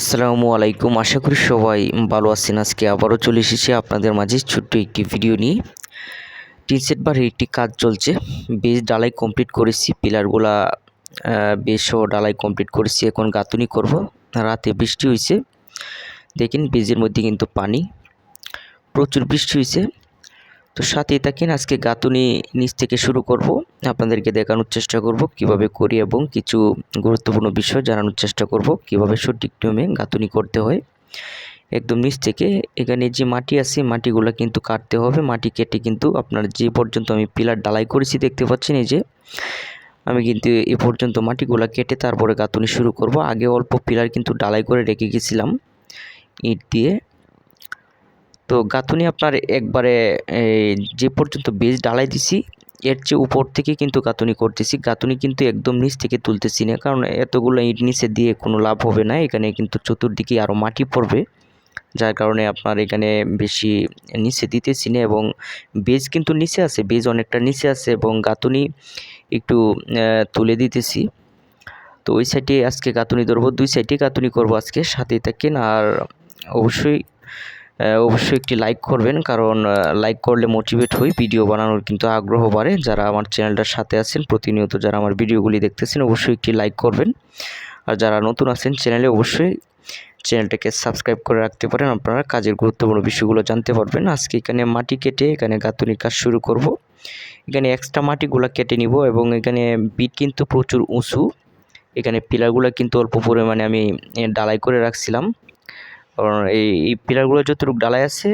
আসসালামু আলাইকুম। আশা করি সবাই ভালো আছেন। আজকে আবারও চলে এসেছি আপনাদের মাঝে ছোট্ট একটি ভিডিও নিয়ে। টিনসেট বাড়ির একটি কাজ চলছে। বেশ ডালাই কমপ্লিট করেছি। পিলারগুলা বেশও ডালাই কমপ্লিট করেছি। এখন গাঁথুনি করব। রাতে বৃষ্টি হয়েছে। দেখেন বেজের মধ্যে কিন্তু পানি। প্রচুর বৃষ্টি হয়েছে। তো সাথে থাকেন। আজকে গাঁথুনি নিচ থেকে শুরু করব। আপনাদেরকে দেখানোর চেষ্টা করব কীভাবে করি এবং কিছু গুরুত্বপূর্ণ বিষয় জানানোর চেষ্টা করব কীভাবে সঠিক নিয়মে গাঁথুনি করতে হয়। একদম নিচ থেকে এখানে যে মাটি আছে, মাটিগুলো কিন্তু কাটতে হবে। মাটি কেটে কিন্তু আপনার যে পর্যন্ত আমি পিলার ডালাই করেছি দেখতে পাচ্ছেন এই যে, আমি কিন্তু এ পর্যন্ত মাটিগুলো কেটে তারপরে গাঁথুনি শুরু করব। আগে অল্প পিলার কিন্তু ডালাই করে রেখে গেছিলাম ইট দিয়ে। তো গাঁথুনি আপনার একবারে যে পর্যন্ত বেজ ডালাই দিছি, এর চেয়ে উপর থেকে কিন্তু গাঁথুনি করতেছি। গাঁথুনি কিন্তু একদম নিচ থেকে তুলতেছি না, কারণ এতগুলো ইট নিচে দিয়ে কোনো লাভ হবে না। এখানে কিন্তু চতুর্দিকে আরও মাটি পড়বে, যার কারণে আপনার এখানে বেশি নিচে দিতেছি না এবং বেজ কিন্তু নিচে আছে, বেজ অনেকটা নিচে আছে এবং গাঁথুনি একটু তুলে দিতেছি। তো ওই সাইডে আজকে গাঁথুনি ধরবো, দুই সাইডে গাঁথুনি করব আজকে, সাথে থাকেন আর অবশ্যই অবশ্যই একটি লাইক করবেন, কারণ লাইক করলে মোটিভেট হই ভিডিও বানানোর কিন্তু আগ্রহ বাড়ে। যারা আমার চ্যানেলটার সাথে আছেন, প্রতিনিয়ত যারা আমার ভিডিওগুলি দেখতেছেন, অবশ্যই একটি লাইক করবেন। আর যারা নতুন আছেন চ্যানেলে অবশ্যই চ্যানেলটাকে সাবস্ক্রাইব করে রাখতে পারেন। আপনারা কাজের গুরুত্বপূর্ণ বিষয়গুলো জানতে পারবেন। আজকে এখানে মাটি কেটে এখানে গাঁথুনির কাজ শুরু করব। এখানে এক্সট্রা মাটিগুলো কেটে নিব এবং এখানে বিট কিন্তু প্রচুর উঁচু। এখানে পিলারগুলো কিন্তু অল্প পরিমাণে আমি ডালাই করে রাখছিলাম। কারণ এই এই পিলারগুলো যতটুকু ডালাই আছে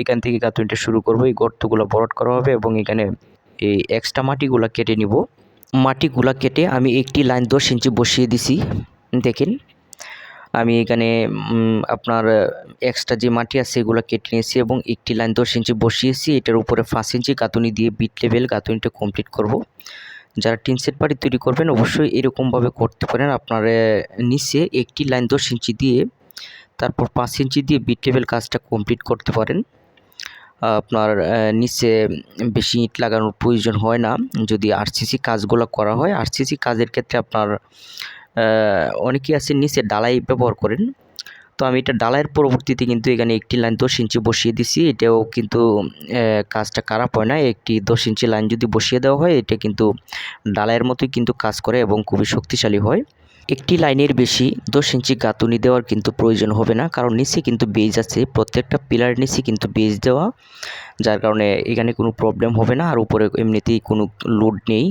এখান থেকে গাঁথুনিটা শুরু করব, এই গর্তগুলো বরট করা হবে এবং এখানে এই এক্সট্রা মাটিগুলো কেটে নিব। মাটিগুলা কেটে আমি একটি লাইন দশ ইঞ্চি বসিয়ে দিছি, দেখেন। আমি এখানে আপনার এক্সট্রা যে মাটি আছে এগুলো কেটে নিয়েছি এবং একটি লাইন দশ ইঞ্চি বসিয়েছি, এটার উপরে পাঁচ ইঞ্চি গাঁথুনি দিয়ে বিট লেভেল গাঁথুনিটা কমপ্লিট করব। যারা টিনসেট বাড়ি তৈরি করবেন, অবশ্যই এরকমভাবে করতে পারেন। আপনার নিচে একটি লাইন দশ ইঞ্চি দিয়ে তারপর পাঁচ ইঞ্চি দিয়ে বিট লেভেল কাজটা কমপ্লিট করতে পারেন। আপনার নিচে বেশি ইট লাগানোর প্রয়োজন হয় না। যদি আরসিসি কাজগুলো করা হয় আরসিসি কাজের ক্ষেত্রে আপনার অনেকেই আছে নিচে ডালাই ব্যবহার করেন। তো আমি এটা ডালাইয়ের পরবর্তীতে কিন্তু এখানে একটি লাইন দশ ইঞ্চি বসিয়ে দিছি। এটাও কিন্তু কাজটা খারাপ হয় না। একটি দশ ইঞ্চি লাইন যদি বসিয়ে দেওয়া হয়, এটা কিন্তু ডালাইয়ের মতোই কিন্তু কাজ করে এবং খুবই শক্তিশালী হয়। একটি লাইনের বেশি দশ ইঞ্চি গাঁথুনি দেওয়ার কিন্তু প্রয়োজন হবে না, কারণ নিচে কিন্তু বেজ আছে। প্রত্যেকটা পিলার নিচে কিন্তু বেজ দেওয়া, যার কারণে এখানে কোনো প্রবলেম হবে না। আর উপরে এমনিতেই কোনো লোড নেই।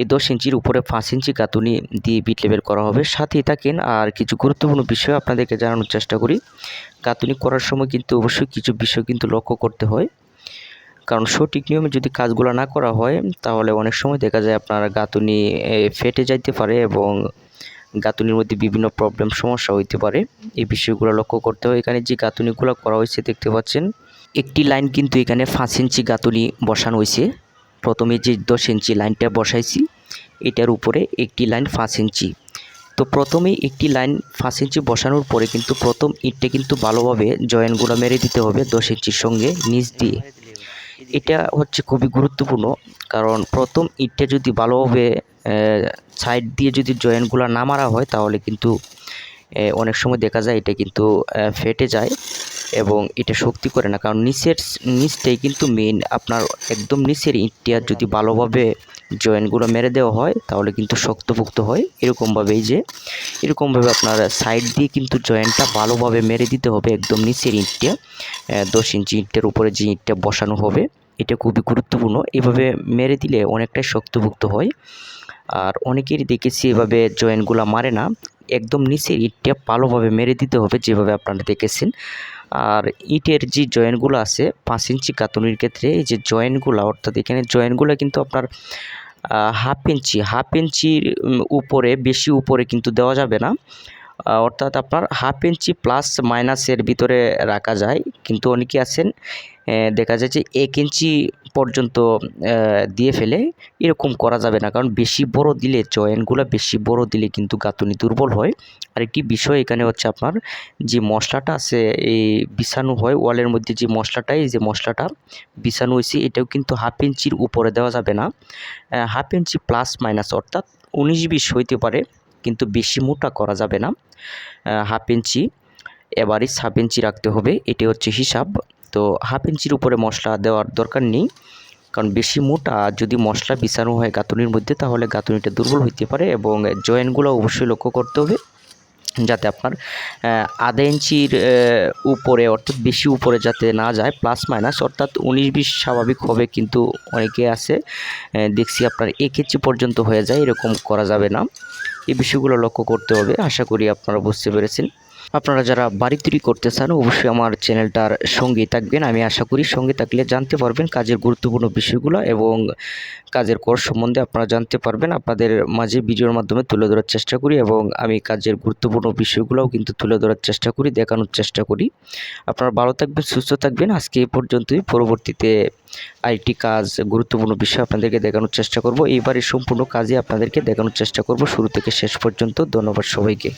এই দশ ইঞ্চির উপরে পাঁচ ইঞ্চি গাঁথুনি দিয়ে বিট লেভেল করা হবে। সাথেই থাকেন, আর কিছু গুরুত্বপূর্ণ বিষয় আপনাদেরকে জানানোর চেষ্টা করি। গাঁথুনি করার সময় কিন্তু অবশ্যই কিছু বিষয় কিন্তু লক্ষ্য করতে হয়। কারণ সঠিক নিয়মে যদি কাজগুলো না করা হয়, তাহলে অনেক সময় দেখা যায় আপনার গাঁথুনি ফেটে যাইতে পারে এবং গাঁথুনির মধ্যে বিভিন্ন প্রবলেম সমস্যা হইতে পারে। এই বিষয়গুলো লক্ষ্য করতে হয় এখানে যে গাঁথুনিগুলো করা হয়েছে, দেখতে পাচ্ছেন, একটি লাইন কিন্তু এখানে পাঁচ ইঞ্চি গাঁথুনি বসানো হয়েছে। প্রথমে যে দশ ইঞ্চি লাইনটা বসাইছি, এটার উপরে একটি লাইন পাঁচ ইঞ্চি। তো প্রথমে একটি লাইন পাঁচ ইঞ্চি বসানোর পরে কিন্তু প্রথম ইটটা কিন্তু ভালোভাবে জয়েন্টগুলো মেরে দিতে হবে দশ ইঞ্চির সঙ্গে নিচ দিয়ে। এটা হচ্ছে খুবই গুরুত্বপূর্ণ, কারণ প্রথম ইটটা যদি ভালোভাবে সাইড দিয়ে যদি জয়েন্টগুলো না মারা হয়, তাহলে কিন্তু অনেক সময় দেখা যায় এটা কিন্তু ফেটে যায়। এবং এটা শক্তি করে না। কারণ নিচের নিচটাই কিন্তু মেন আপনার একদম নিচের ইটটা যদি ভালোভাবে জয়েন্টগুলো মেরে দেওয়া হয়, তাহলে কিন্তু শক্তপোক্ত হয়। এরকমভাবেই যে, এরকমভাবে আপনার সাইড দিয়ে কিন্তু জয়েন্টটা ভালোভাবে মেরে দিতে হবে একদম নিচের ইটটা। দশ ইঞ্চি ইটটার উপরে যে ইটটা বসানো হবে, এটা খুবই গুরুত্বপূর্ণ। এভাবে মেরে দিলে অনেকটাই শক্তভুক্ত হয়। আর অনেকেরই দেখেছি এভাবে জয়েন্টগুলো মারে না। একদম নিচে ইটটা ভালোভাবে মেরে দিতে হবে, যেভাবে আপনারা দেখেছেন। আর ইটের যে জয়েন্টগুলো আছে, পাঁচ ইঞ্চি কাতুনির ক্ষেত্রে এই যে জয়েন্টগুলো, অর্থাৎ এখানে জয়েন্টগুলো কিন্তু আপনার হাফ ইঞ্চি, হাফ ইঞ্চির উপরে, বেশি উপরে কিন্তু দেওয়া যাবে না। অর্থাৎ আপনার হাফ ইঞ্চি প্লাস মাইনাসের ভিতরে রাখা যায়। কিন্তু অনেকে আছেন দেখা যায় যে এক ইঞ্চি পর্যন্ত দিয়ে ফেলে এরকম করা যাবে না। কারণ বেশি বড় দিলে, জয়েন্টগুলো বেশি বড় দিলে কিন্তু গাঁথুনি দুর্বল হয়। আরেকটি বিষয় এখানে হচ্ছে আপনার যে মশলাটা আছে, এই বিছানো হয়, ওয়ালের মধ্যে যে মশলাটা যে মশলাটা বিছানো হয়েছে, এটাও কিন্তু হাফ ইঞ্চির উপরে দেওয়া যাবে না। হাফ ইঞ্চি প্লাস মাইনাস, অর্থাৎ উনিশ বিশ হইতে পারে। কিন্তু বেশি মোটা করা যাবে না হাফ ইঞ্চি এবারই হাফ ইঞ্চি রাখতে হবে, এটি হচ্ছে হিসাব। তো হাফ ইঞ্চির উপরে মশলা দেওয়ার দরকার নেই, কারণ বেশি মোটা যদি মশলা বিছানো হয় গাঁথুনির মধ্যে, তাহলে গাঁথুনিটা দুর্বল হইতে পারে এবং জয়েন্টগুলো অবশ্যই লক্ষ্য করতে হবে যাতে আপনার আধা ইঞ্চির উপরে অর্থাৎ বেশি উপরে যাতে না যায় প্লাস মাইনাস অর্থাৎ উনিশ বিশ স্বাভাবিক হবে কিন্তু অনেকে আছে দেখছি আপনার এক ইঞ্চি পর্যন্ত হয়ে যায়, এরকম করা যাবে না। এই বিষয়গুলো লক্ষ্য করতে হবে। আশা করি আপনারা বুঝতে পেরেছেন। আপনারা যারা বাড়ি তৈরি করতে চান, অবশ্যই আমার চ্যানেলটার সঙ্গে থাকবেন। আমি আশা করি সঙ্গে থাকলে জানতে পারবেন কাজের গুরুত্বপূর্ণ বিষয়গুলো এবং কাজের কোর্স সম্বন্ধে আপনারা জানতে পারবেন। আপনাদের মাঝে ভিডিওর মাধ্যমে তুলে ধরার চেষ্টা করি এবং আমি কাজের গুরুত্বপূর্ণ বিষয়গুলোও কিন্তু তুলে ধরার চেষ্টা করি, দেখানোর চেষ্টা করি। আপনারা ভালো থাকবেন, সুস্থ থাকবেন। আজকে এই পর্যন্তই। পরবর্তীতে আরেকটি কাজ গুরুত্বপূর্ণ বিষয় আপনাদেরকে দেখানোর চেষ্টা করব। এইবারের সম্পূর্ণ কাজে আপনাদেরকে দেখানোর চেষ্টা করব। শুরু থেকে শেষ পর্যন্ত ধন্যবাদ সবাইকে।